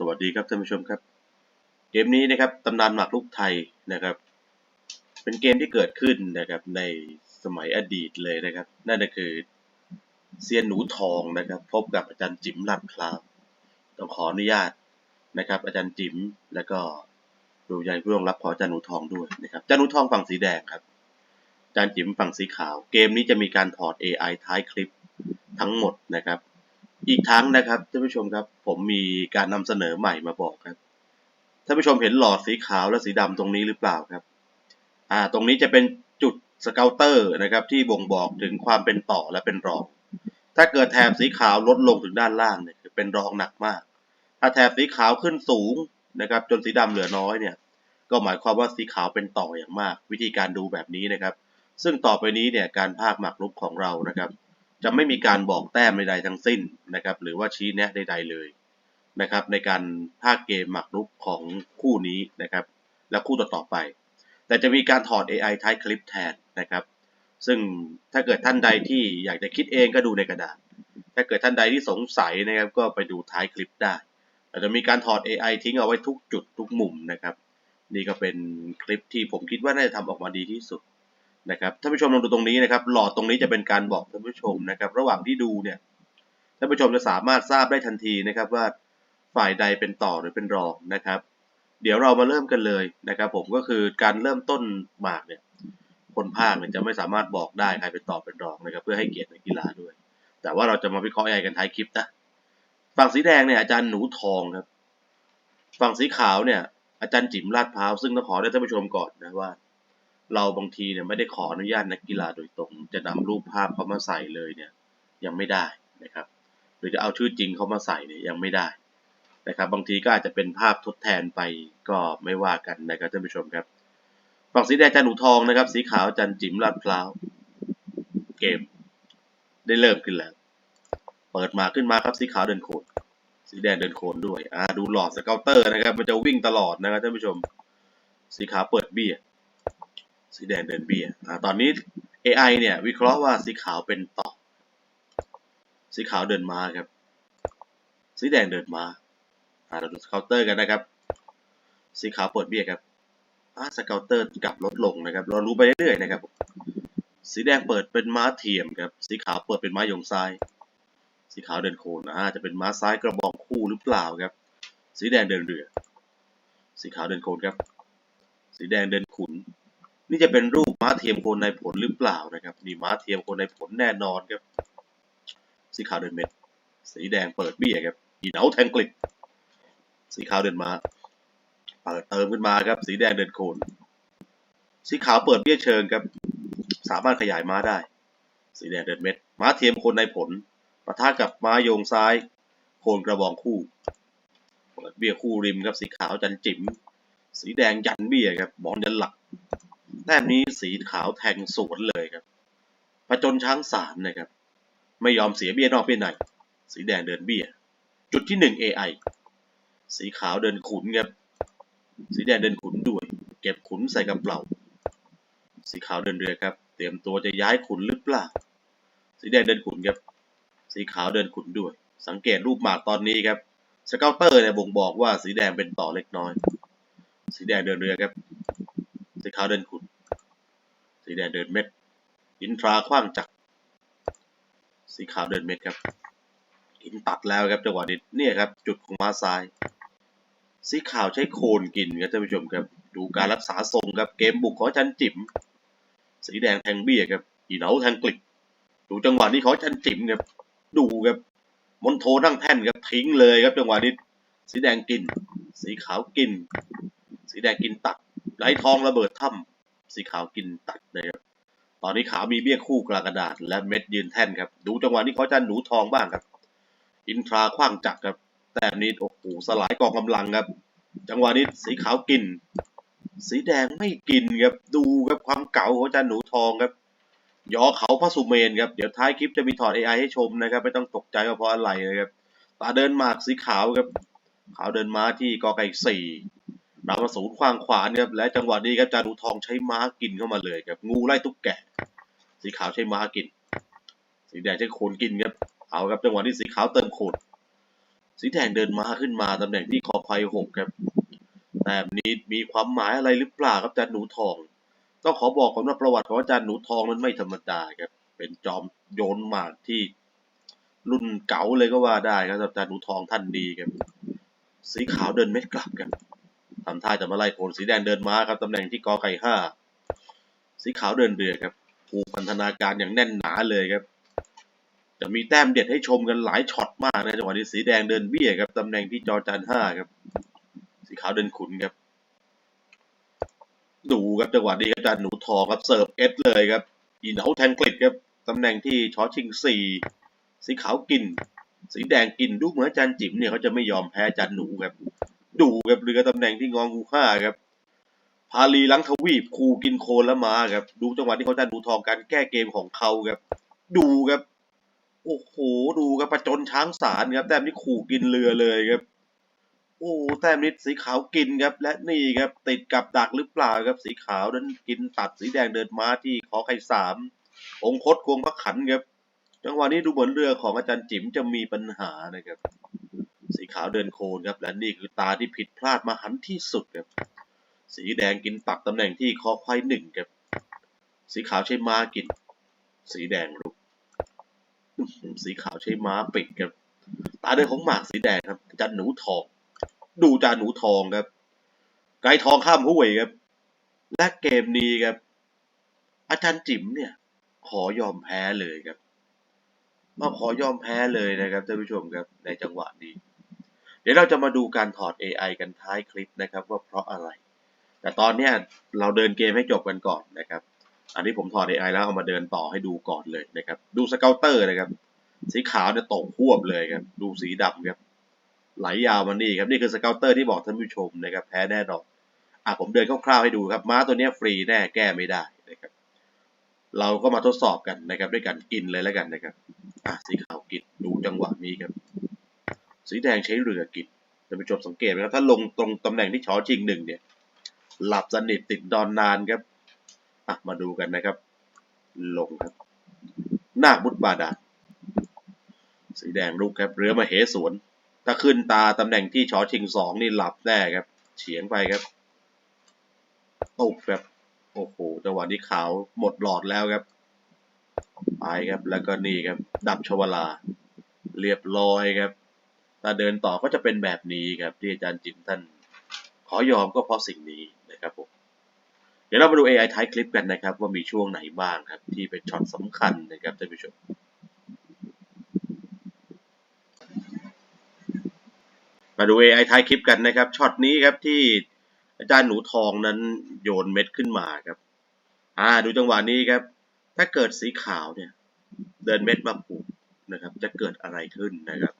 สวัสดีครับท่านผู้ชมครับ เกมนี้นะครับตำนานหมากรุกไทยนะครับ เป็นเกมที่เกิดขึ้นนะครับในสมัยอดีตเลยนะครับ นั่นก็คือเซียนหนูทองนะครับ พบกับอาจารย์จิ๋มลาดพร้าวต้องขออนุญาตนะครับ อาจารย์จิ๋มแล้วก็ดูใยผู้ร่วงรับขออาจารย์หนูทองด้วยนะครับอาจารย์หนูทองฝั่งสีแดงครับอาจารย์จิ๋มฝั่งสีขาว เกมนี้จะมีการถอด AI ท้ายคลิปทั้งหมดนะครับ อีกทั้งนะครับท่านผู้ชมครับ ผมมีการนำเสนอใหม่มาบอกครับท่านผู้ชมเห็นหลอดสีขาวและสีดำตรงนี้หรือเปล่าครับ อ่า ตรงนี้จะเป็นจุดสเกลเตอร์นะครับ ที่บ่งบอกถึงความเป็นต่อและเป็นรอง ถ้าเกิดแถบสีขาวลดลงถึงด้านล่างเนี่ยคือเป็นรองหนักมาก ถ้าแถบสีขาวขึ้นสูงนะครับ จนสีดำเหลือน้อยเนี่ย ก็หมายความว่าสีขาวเป็นต่ออย่างมาก วิธีการดูแบบนี้นะครับ ซึ่งต่อไปนี้เนี่ยการภาคหมากรุกของเรานะครับ จะไม่มีการบอกแต้มใดๆทั้งสิ้นนะครับ หรือว่าชี้แนะใดๆเลยนะครับ ในการภาคเกมหมากรุกของคู่นี้นะครับ และคู่ต่อๆไป แต่จะมีการถอด AI ท้ายคลิปแทนนะครับ ซึ่งถ้าเกิดท่านใดที่อยากจะคิดเองก็ดูในกระดาษ ถ้าเกิดท่านใดที่สงสัยนะครับ ก็ไปดูท้ายคลิปได้อาจจะมีการถอด AI ทิ้งเอาไว้ทุกจุดทุกมุมนะครับ นี่ก็เป็นคลิปที่ผมคิดว่าน่าจะทำออกมาดีที่สุด นะครับท่านผู้ชมลองดูตรงนี้นะครับ หลอดตรงนี้จะเป็นการบอกท่านผู้ชมนะครับ ระหว่างที่ดูเนี่ยท่านผู้ชมจะสามารถทราบได้ทันทีนะครับว่าฝ่ายใดเป็นต่อหรือเป็นรองนะครับ เดี๋ยวเรามาเริ่มกันเลยนะครับ ผมก็คือการเริ่มต้นหมากเนี่ยคนภาคเนี่ยจะไม่สามารถบอกได้ใครเป็นต่อเป็นรองนะครับ เพื่อให้เกียรตินักกีฬาด้วย แต่ว่าเราจะมาวิเคราะห์อะไรกันท้ายคลิปนะฝั่งสีแดงเนี่ยอาจารย์หนูทองครับ ฝั่งสีขาวเนี่ยอาจารย์จิ๋มลาดพร้าวซึ่งต้องขอได้ท่านผู้ชมก่อนนะว่า เราบางทีเนี่ยไม่ได้ขออนุญาตนักกีฬาโดยตรง จะนำรูปภาพเขามาใส่เลยเนี่ยยังไม่ได้นะครับ หรือจะเอาชื่อจริงเขามาใส่เนี่ยยังไม่ได้นะครับบางทีก็อาจจะเป็นภาพทดแทนไปก็ไม่ว่ากันนะครับท่านผู้ชมครับฝั่งสีแดงจันหนูทองนะครับ สีขาวจันจิ๋มลาดพร้าวเกม ได้เริ่มขึ้นแล้ว เปิดมาขึ้นมาครับสีขาวเดินโคนสีแดงเดินโคนด้วยอ่าดูหลอดสเกลเตอร์นะครับ มันจะวิ่งตลอดนะครับท่านผู้ชม สีขาวเปิดเบี้ย สีแดงเดินเบี้ยตอนนี้ AI เนี่ยวิเคราะห์ว่าสีขาวเป็นต่อ สีขาวเดินมาครับ สีแดงเดินมาอ่าเราดูสเกลเตอร์กันนะครับ สีขาวเปิดเบี้ยครับอ่าสเกลเตอร์กลับลดลงนะครับ เรารู้ไปเรื่อยๆนะครับ สีแดงเปิดเป็นม้าเทียมครับ สีขาวเปิดเป็นม้ายงซ้าย สีขาวเดินโคนอ่าจะเป็นม้าซ้ายกระบองคู่หรือเปล่าครับ สีแดงเดินเรือ สีขาวเดินโคนครับ สีแดงเดินขุน นี่จะเป็นรูปม้าเทียมโคนในผลหรือเปล่านะครับนี่ม้าเทียมโคนในผลแน่นอนครับ สีขาวเดินเม็ด สีแดงเปิดเบี้ยครับอีเนาแทงกลิบสีขาวเดินมาเปิดเติมขึ้นมาครับ สีแดงเดินโคน สีขาวเปิดเบี้ยเชิงครับ สามารถขยายม้าได้ สีแดงเดินเม็ด ม้าเทียมโคนในผลปะทะกับม้าโยงซ้าย โคนกระบองคู่เปิดเบี้ยคู่ริมครับ สีขาวจันจิ๋มสีแดงยันเบี้ยครับบอลยันหลัก แต้มนี้สีขาวแทงสวนเลยครับผจญช้างสามนะครับ ไม่ยอมเสียเบี้ยนอกเบี้ยใน สีแดงเดินเบี้ย จุดที่หนึ่ง AI สีขาวเดินขุนครับ สีแดงเดินขุนด้วย เก็บขุนใส่กระเป๋า สีขาวเดินเรือครับ เตรียมตัวจะย้ายขุนหรือเปล่า สีแดงเดินขุนครับ สีขาวเดินขุนด้วย สังเกตรูปหมากตอนนี้ครับ สเกลเตอร์เนี่ยบ่งบอกว่าสีแดงเป็นต่อเล็กน้อย สีแดงเดินเรือครับ สีขาวเดินขุน สีแดงเดินเม็ด อินทราขว้างจักสีขาวเดินเม็ดครับ กินตัดแล้วครับจังหวะนี้เนี่ยครับ จุดของม้าซ้าย สีขาวใช้โคนกินครับท่านผู้ชมครับ ดูการรักษาทรงครับเกมบุกของอาจันจิ๋มสีแดงแทงเบี้ยครับอีเหนาแทงกลิบดูจังหวะนี้ของอาจันจิ๋มครับ ดูครับมอนโทนั่งแท่นครับทิ้งเลยครับจังหวะนี้สีแดงกิน สีขาวกิน สีแดงกินตัดไหลทองระเบิดถ้ำ สีขาวกินตัดนะครับตอนนี้ขาวมีเบี้ยคู่กลางกระดาษ และเม็ดยืนแท่นครับ ดูจังหวะนี้เขาจะหนูทองบ้างครับ อินทราขว้างจักรครับแต่นี้โอ้โหสลายกองกำลังครับ จังหวะนี้สีขาวกิน สีแดงไม่กินครับดูครับความเก่าของอาจารย์หนูทองครับยอเขาพระสุเมนครับเดี๋ยวท้ายคลิปจะมีถอด AI ให้ชมนะครับ ไม่ต้องตกใจว่าเพราะอะไรนะครับตาเดินหมากสีขาวครับขาวเดินม้าที่กอไก่สี่ ดามาศูนย์ขวางขวาเนครับและจังหวะนี้ครับจารุทองใช้ม้ากินเข้ามาเลยครับงูไล่ตุ๊กแกสีขาวใช้ม้ากิน สีแดงใช้โคนกินครับเอาครับจังหวะนี้สีขาวเติมโคนสีแดงเดินม้าขึ้นมาตำแหน่งที่คอควายหกครับแต้มนี้มีความหมายอะไรหรือเปล่าครับอาจารย์หนูทองต้องขอบอกก่อนว่าประวัติของอาจารย์หนูทองนั้นไม่ธรรมดาครับเป็นจอมโยนหมากที่รุ่นเก๋าเลยก็ว่าได้ครับอาจารย์หนูทองท่านดีครับสีขาวเดินเม็ดกลับครับ ทำท่าจะมาไล่ผลสีแดงเดินม้าครับตำแหน่งที่กอไก่ห้าสีขาวเดินเรือครับผูกพันธนาการอย่างแน่นหนาเลยครับ จะมีแต้มเด็ดให้ชมกันหลายช็อตมากนะจังหวะนี้สีแดงเดินเบี้ยครับตำแหน่งที่จอจานห้าครับ สีขาวเดินขุนครับดูครับจังหวะนี้ครับจารย์หนูทองครับเสิร์ฟเอสเลยครับอีเหนาแทงกลิดครับตำแหน่งที่ชอชิงสี่สีขาวกิน สีแดงกินดูเหมือนจารย์จิ๋มเนี่ยเขาจะไม่ยอมแพ้จารย์หนูครับ ดูครับเรือตำแหน่งที่งองกูห้าครับพาลีลังทวีปคูกินโคนและมาครับ ดูจังหวะที่เขาอาจารย์ดูทองการแก้เกมของเขาครับ ดูครับ โอ้โหดูครับประจนช้างสารครับแต้มนี้ขู่กินเรือเลยครับ โอ้แต้มนี้สีขาวกินครับ และนี่ครับ ติดกับดักหรือเปล่าครับสีขาวนั้นกินตัดสีแดงเดินม้าที่ขอไข่สามองคตควงพระขันครับ จังหวะนี้ดูเหมือนเรือของอาจารย์จิ๋มจะมีปัญหานะครับ สีขาวเดินโคนครับ และนี่คือตาที่ผิดพลาดมาหันที่สุดครับ สีแดงกินตัดตำแหน่งที่คอควายหนึ่งครับ สีขาวใช้ม้ากิน สีแดงลุก สีขาวใช้ม้าปิดครับ ตาเดินของหมากสีแดงครับ จันหนูทอง ดูจานหนูทองครับ ไก่ทองข้ามห้วยครับ และเกมนี้ครับ อาจารย์จิ๋มเนี่ย ขอยอมแพ้เลยครับมาขอยอมแพ้เลยนะครับท่านผู้ชมครับในจังหวะนี้ ดี๋ยวเราจะมาดูการถอด AI กันท้ายคลิปนะครับว่าเพราะอะไร แต่ตอนเนี้ยเราเดินเกมให้จบกันก่อนนะครับ อันนี้ผมถอด AI แล้วเอามาเดินต่อให้ดูก่อนเลยนะครับ ดูสเกลเตอร์นะครับ สีขาวเนี่ยตกควบเลยครับ ดูสีดำครับ ไหลยาวมานี่ครับ นี่คือสเกลเตอร์ที่บอกท่านผู้ชมนะครับ แพ้แน่นอน อะผมเดินคร่าวๆให้ดูครับ ม้าตัวนี้ฟรีแน่แก้ไม่ได้นะครับ เราก็มาทดสอบกันนะครับด้วยการกินเลยแล้วกันนะครับ อะสีขาวกินดูจังหวะนี้ครับ สีแดงใช้เรือกินท่านผู้ชมสังเกตไหมครับ ถ้าลงตรงตำแหน่งที่ชอชิงหนึ่งเนี่ย หลับสนิทติดดอนนานครับอะมาดูกันนะครับ ลงครับนาคบุตรบาดาสีแดงลูกครับ เรือมาเหสวน ถ้าขึ้นตาตำแหน่งที่ชอชิงสองนี่หลับแน่ครับ เฉียงไปครับตกครับ โอ้โห จังหวะนี้ขาวหมดหลอดแล้วครับ ไปครับ แล้วก็นี่ครับ ดับชวลา เรียบร้อยครับ ถ้าเดินต่อก็จะเป็นแบบนี้ครับที่อาจารย์จิมท่านขอยอมก็เพราะสิ่งนี้นะครับผมเดี๋ยวเรามาดู AI ท้ายคลิปกันนะครับ ว่ามีช่วงไหนบ้างครับ ที่เป็นช็อตสำคัญนะครับท่านผู้ชมมาดู AI ท้ายคลิปกันนะครับช็อตนี้ครับที่อาจารย์หนูทองนั้นโยนเม็ดขึ้นมาครับ อ่า ดูจังหวะนี้ครับ ถ้าเกิดสีขาวเนี่ย เดินเม็ดมาผูกนะครับ จะเกิดอะไรขึ้นนะครับ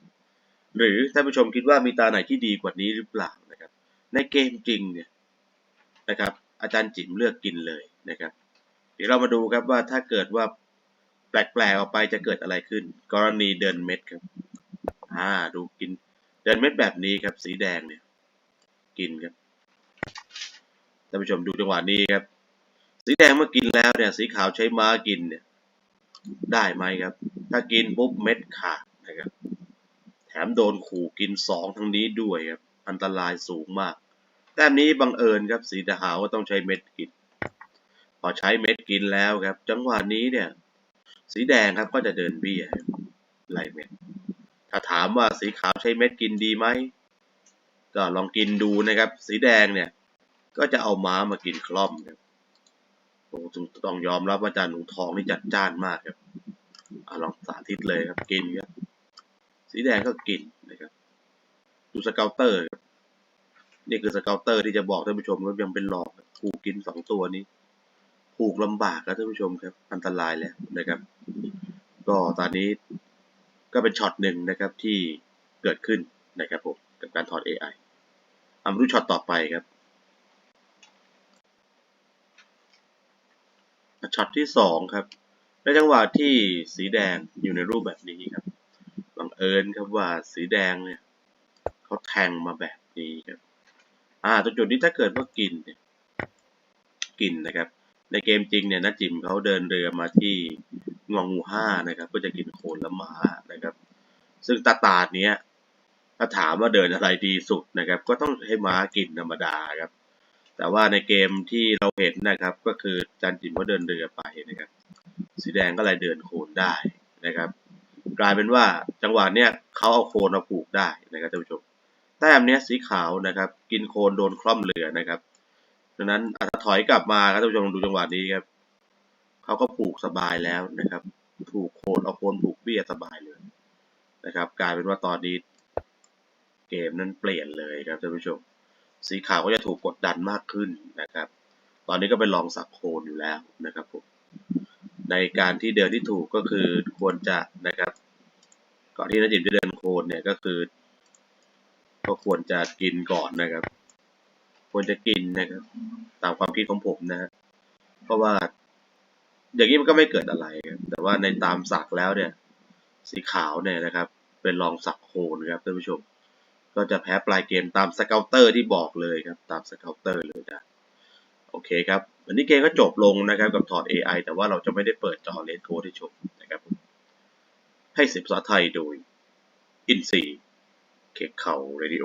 หรือท่านผู้ชมคิดว่ามีตาไหนที่ดีกว่านี้หรือเปล่านะครับ ในเกมจริงเนี่ยนะครับ อาจารย์จิ๋มเลือกกินเลยนะครับ เดี๋ยวเรามาดูครับว่าถ้าเกิดว่าแปลกๆออกไปจะเกิดอะไรขึ้น กรณีเดินเม็ดครับอ่าดูกินเดินเม็ดแบบนี้ครับ สีแดงเนี่ย กินครับท่านผู้ชมดูจังหวะนี้ครับ สีแดงเมื่อกินแล้วเนี่ย สีขาวใช้ม้ากินเนี่ย ได้ไหมครับ ถ้ากินปุ๊บเม็ดขาดนะครับ มโดนขู่กินสองทั้งนี้ด้วยครับ อันตรายสูงมาก แต้มนี้บังเอิญครับสีทหารว่าต้องใช้เม็ดกิน พอใช้เม็ดกินแล้วครับ จังหวะนี้เนี่ย สีแดงครับก็จะเดินเบี้ยไล่เม็ด ถ้าถามว่าสีขาวใช้เม็ดกินดีไหม ก็ลองกินดูนะครับ สีแดงเนี่ย ก็จะเอาม้ามากินคล่อมครับโอ้ต้องยอมรับว่าจารย์หนูทองนี่จัดจ้านมากครับอลองสาธิตเลยครับกินครับ สีแดงก็กินนะครับดูสเกลเตอร์ครับนี่คือสเกลเตอร์ที่จะบอกท่านผู้ชมว่ายังเป็นหลอกผูกกินสองตัวนี้ผูกลำบากครับท่านผู้ชมครับ อันตรายแล้วนะครับ ก็ตอนนี้ก็เป็นช็อตหนึ่งนะครับที่เกิดขึ้นนะครับผมกับการถอด AI เอามาดูช็อตต่อไปครับช็อตที่สองครับในจังหวะที่สีแดงอยู่ในรูปแบบนี้ครับ เอิญครับว่าสีแดงเนี่ยเขาแทงมาแบบนี้ครับ อ่าตรงจุดนี้ถ้าเกิดว่ากินเนี่ยกินนะครับ ในเกมจริงเนี่ยนักจิมเขาเดินเรือมาที่งองูห้านะครับก็จะกินโคนละหมานะครับ ซึ่งตาตาดเนี้ยถ้าถามว่าเดินอะไรดีสุดนะครับ ก็ต้องให้ม้ากินธรรมดาครับ แต่ว่าในเกมที่เราเห็นนะครับ ก็คือจันจิมก็เดินเรือไปนะครับ สีแดงก็เลยเดินโคนได้นะครับ กลายเป็นว่าจังหวะเนี้ยเขาเอาโคนมาผูกได้นะครับท่านผู้ชมแต้มเนี้ยสีขาวนะครับ กินโคนโดนคล่อมเรือนะครับดังนั้นอาจจะถอยกลับมาครับท่านผู้ชมดูจังหวะนี้ครับเขาก็ผูกสบายแล้วนะครับ ผูกโคนเอาโคนผูกเบี้ยสบายเลยนะครับ กลายเป็นว่าตอนนี้เกมนั้นเปลี่ยนเลยครับท่านผู้ชม สีขาวก็จะถูกกดดันมากขึ้นนะครับ ตอนนี้ก็เป็นลองสักโคนอยู่แล้วนะครับผม ในการที่เดินที่ถูกก็คือควรจะนะครับ ก่อนที่นักจิมจะเดินโคนเนี่ยก็คือ ก็ควรจะกินก่อนนะครับ ควรจะกินนะครับ ตามความคิดของผมนะฮะเพราะว่า อย่างนี้มันก็ไม่เกิดอะไรครับแต่ว่าในตามสักแล้วเนี่ย สีขาวเนี่ยนะครับ เป็นรองสักโคนครับท่านผู้ชม ก็จะแพ้ปลายเกมตามสเกลเตอร์ที่บอกเลยครับ ตามสเกลเตอร์เลยนะโอเคครับ วันนี้เกมก็จบลงนะครับกับถอด AI แต่ว่าเราจะไม่ได้เปิดจอเลนโค้ดให้ชมนะครับให้เสียงภาษาไทยโดย อินซีเขกเขาเรดิโอ